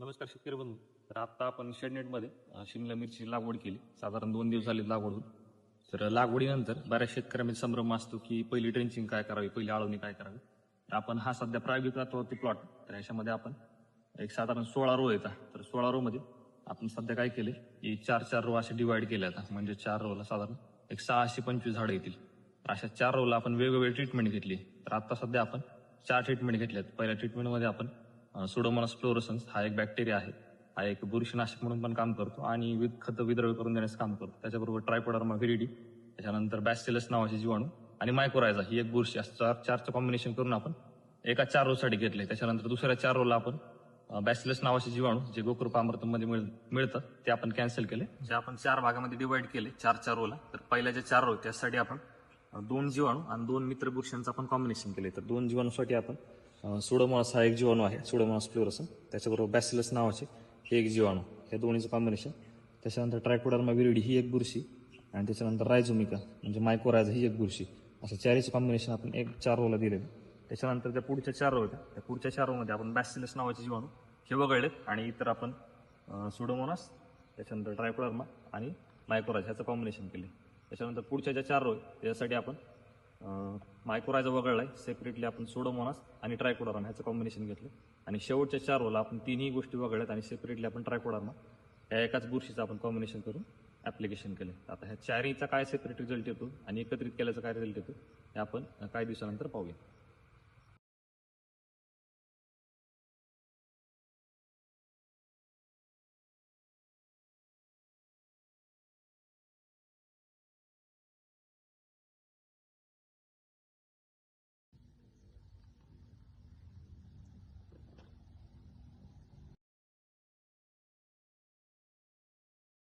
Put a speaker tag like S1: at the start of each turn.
S1: नमस्कार शेतकरी बंधू तर आता आपण शेडनेटमध्ये शिमला मिरची लागवड केली. साधारण दोन दिवस झाले लागवड होऊन. तर लागवडीनंतर बऱ्याच शेतकऱ्यांमध्ये संभ्रम असतो की पहिली ट्रेंचिंग काय करावी पहिली आळवणी काय करावी. तर आपण हा सध्या प्रायोगिक तत्वावरती प्लॉट तर ह्याच्यामध्ये आपण एक साधारण सोळा रो येतात तर सोळा रो मध्ये आपण सध्या काय केले की चार चार रो असे डिवाईड केले आता म्हणजे चार रोला साधारण एक सहाशे पंचवीस झाडं येतील. तर अशा चार रोला आपण वेगवेगळी ट्रीटमेंट घेतली तर आता सध्या आपण चार ट्रीटमेंट घेतल्यात. पहिल्या ट्रीटमेंटमध्ये आपण सुडोमोनास फ्लोरोसन्स हा एक बॅक्टेरिया आहे. हा एक बुरशीनाशक म्हणून पण काम करतो आणि विध खत विद्रव्य करून देण्याचं काम करतो. त्याच्याबरोबर ट्रायपोडर्मा व्हिरिडी त्याच्यानंतर बॅसिलस नावाचे जीवाणू आणि मायक्रोरायझा ही एक बुरशी असं चार चारचं कॉम्बिनेशन करून आपण एका चार रोसाठी घेतले त्याच्यानंतर दुसऱ्या चार रोला आपण बॅसिलस नावाचे जीवाणू जे गोकृपामृतमध्ये मिळ मिळतात ते आपण कॅन्सल केले. जे आपण चार भागामध्ये डिवाइड केले चार चार रोला तर पहिल्या ज्या चार रो त्यासाठी आपण दोन जीवाणू आणि दोन मित्र बुरशांचं आपण कॉम्बिनेशन केले तर दोन जीवाणूसाठी आपण सुडोमॉनस हा एक जीवाणू आहे सुडोमॉनस फ्लोरसन त्याच्याबरोबर बॅसिलस नावाचे हे एक जीवाणू. हे दोन्हीचं कॉम्बिनेशन त्याच्यानंतर ट्रायकोडर्मा विरिडी ही एक बुरशी आणि त्याच्यानंतर रायझोमिका म्हणजे मायकोरायझा ही एक बुरशी. असं चारीचं कॉम्बिनेशन आपण एक चार रोला दिलेलं त्याच्यानंतर त्या पुढच्या चार रो होत्या त्या पुढच्या चार रोमध्ये आपण बॅसिलस नावाचे जीवाणू हे वगळलेत आणि इतर आपण सुडोमोनास त्याच्यानंतर ट्रायकोडर्मा आणि मायकोराज ह्याचं कॉम्बिनेशन केले त्याच्यानंतर पुढच्या ज्या चार रो आहेत त्याच्यासाठी आपण मायकोरायझा वगळलाय. सेपरेटली आपण सोडोमोनास आणि ट्रायकोडर्मा ह्याचं कॉम्बिनेशन घेतलं. आणि शेवटच्या चार रोला आपण तिन्ही गोष्टी वगळल्यात आणि सेपरेटली आपण ट्रायकोडरमा या एकाच बुरशीचं आपण कॉम्बिनेशन करून ऍप्लिकेशन केले आता ह्या चारीचा काय सेपरेट रिझल्ट येतो आणि एकत्रित केल्याचा काय रिझल्ट येतो हे आपण काही दिवसानंतर पाहूया.